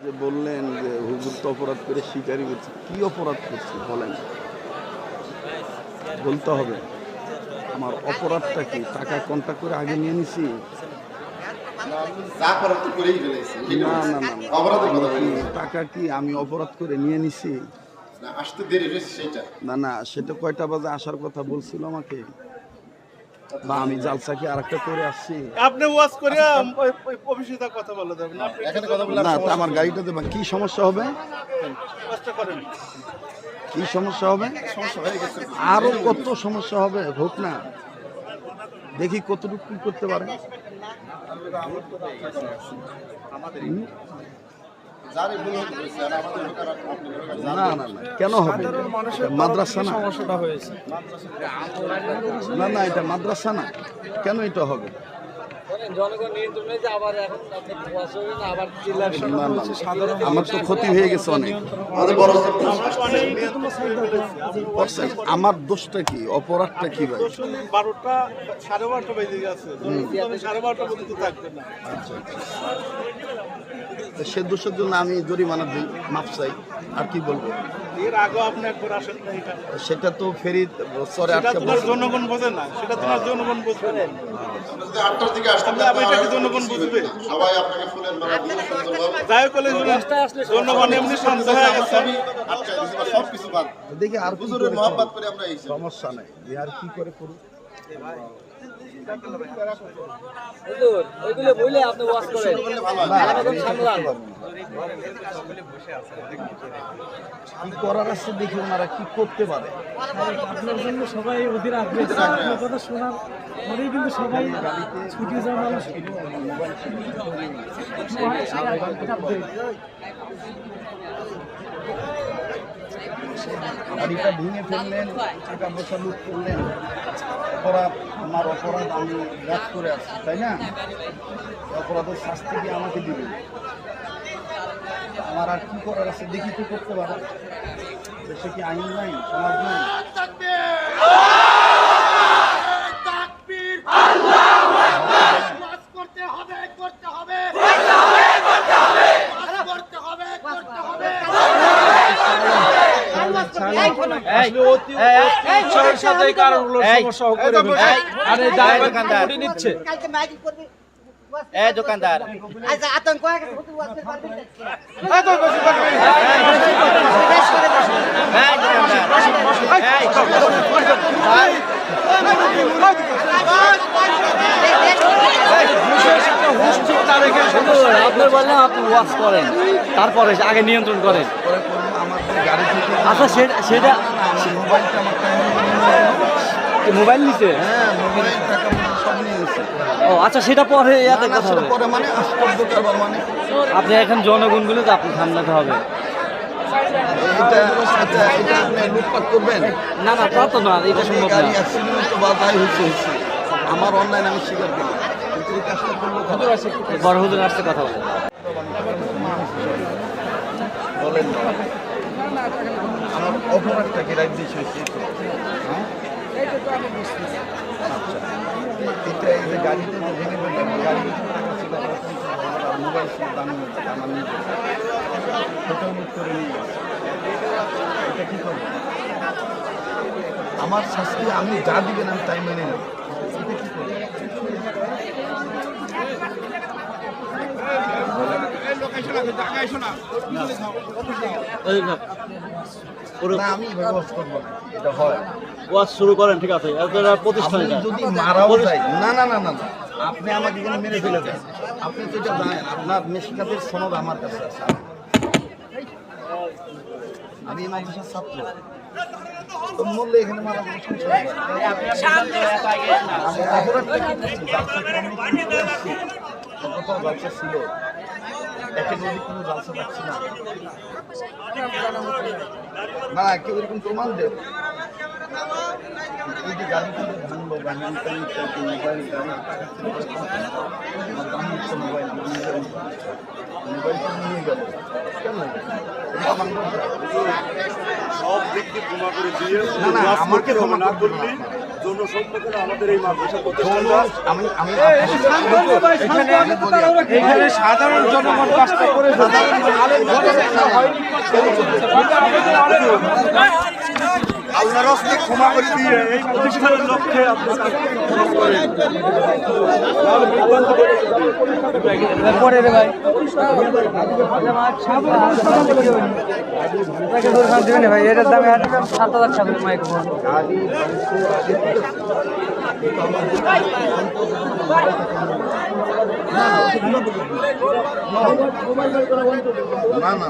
যে বললেন যে হুজুর তো অপরাধ করে স্বীকারই করছে কি অপরাধ করছি বলেন? বলতে হবে। আমার অপরাধটা কি? টাকা কন্ট্যাক্ট করে আগে নিয়ে নিছি? না না না টাকা কি আমি অপরাধ করে নিয়ে নিছি? না সেটা কয়টা বাজে আসার কথা বলছিল আমাকে? বা আমি জালসা কি আরেকটা করে আসছি? আপনি ওয়াজ করে ওই ওই অফিসে তা কথা বলে দেবেন। এখানে কথা বললে না আমার গাড়িটা দেবা কি সমস্যা হবে? কষ্ট করেন। কি সমস্যা হবে? সমস্যা আরও কত সমস্যা হবে? হোক না। দেখি কতটুকু কি করতে পারে। না। না না কেন হবে? এটা মাদ্রাসা না। সমস্যাটা হয়েছে। না না এটা মাদ্রাসা না। কেন এটা হবে? আমার তো ক্ষতি হয়ে গেছে অনেক। বড় আমার দোষটা কি? অপরাধটা কি ভাই? বারোটা সাড়ে বারোটা বেজে গেছে। জনগণ সাড়ে বারোটা পর্যন্ত থাকবে না। তো সে দোষের জন্য আমি জরিমানা দিই মাপ চাই। আর কি বলব? এর আগেও আপনি একবার আসেন সেটা তো ফেরি সরে সেটা আটকে তোমার জনগণ বোঝে না সেটা তোমার জনগণ বুঝবে না আটটার দিকে আসতাম তাহলে এটা কি জনগণ বুঝবে? সবাই আপনাকে ফুলের মালা দিয়ে সুন্দরভাবে যাই হোক জনগণ এমনি শান্ত হয়ে গেছে। বা সব কিছু বাদ। দেখি আর হুজুরের মহব্বত করে আমরা এই সমস্যা নাই। আর কি করে করুন হুজুর ওইগুলো বলে আপনি ওয়াশ করেন। ভালো হয়। সামলান। কি করার আছে দেখি ওনারা কি করতে পারে? আপনার জন্য সবাই অধীর আগ্রহ। আপনার কথা শোনার পরেই কিন্তু সবাই ছুটি যাওয়া মানুষ গাড়িটা ভেঙে ফেললেন টাকা পয়সা লুট করলেন। অপরাধ আমার অপরাধ আমি রাত করে আছি তাই না? অপরাধের শাস্তি দিয়ে আমাকে দিবেন? আমার আর কি করার আছে দেখি কি করতে পারে। দেশে কি আইন নাই সমাজ নাই? করতে হবে করতে হবে করতে হবে করতে হবে করতে হবে করতে হবে উৎসবের সাথে এই কারণগুলো সমস্যা আরে দোকানদার নিচ্ছে। এই দোকানদার আচ্ছা আতঙ্ক হয়ে গেছে হুজুর ওয়াজ করতে পারবেন এই দোকানদার আপনি বললেন আপনি ওয়াশ করেন তারপরে আগে নিয়ন্ত্রণ করেন আচ্ছা সেটা সেটা মোবাইল নিতে? হ্যাঁ মোবাইল টাকা সব নিয়ে গেছে। ও আচ্ছা সেটা পরে ইয়াতে কথা হবে। পরে মানে আশ্চর্য কারবার মানে। আপনি এখন জনগণগুলো তো আপনি সামলাতে হবে। এটা এটা আপনি লুটপাট করবেন? না না তা তো না এটা সম্ভব না। আমার অনলাইন আমি স্বীকার করি। বড় হুজুর আসছে কথা বলে বলেন। আমার অপরাধটা কি রাজ্য হয়েছে আচ্ছা। এটা এই যে গাড়িতে ভেঙে ফেললাম মোবাইল আমার নিজের। সেটাও করে নিয়ে এটা কি করব? আমার শাস্তি আমি যা দিবেন আমি তাই মেনে নেব। এটা কি করব? না আমি ব্যবস্থা করব না। এটা হয়। ওয়াজ শুরু করেন ঠিক আছে। আপনারা প্রতিষ্ঠান যদি মারাও না না না না না। আপনি আমাকে এখানে মেরে ফেলে দেন। আপনি তো এটা জানেন আপনার মেশিকাতের সনদ আমার কাছে আছে। আমি এই মাদ্রাসার ছাত্র। মূল্যে এখানে মারা কোনো সমস্যা নেই। ছিল। একে যদি কোনো জালসা পাচ্ছি না। না কেউ এরকম প্রমাণ দেব এই যে গাড়ি ভাঙলো বা মোবাইল মোবাইল আমার নিজের মোবাইল তো নিয়ে গেল। কেন? এটা ভাঙলো না? সব দিক দিয়ে ক্ষমা করে দিয়ে না না আমাকে ক্ষমা না করলে না। জনসম্মুখে আমাদের এই মাদ্রাসা আমি আমি এখানে সাধারণ জনগণ কাজটা করে আল্লাহর হস্তে ক্ষমা করে দিয়ে এই প্রতিষ্ঠানের লক্ষ্যে আপনি ভাই এটার দামে সাত হাজার মাইক্রোফোন না না।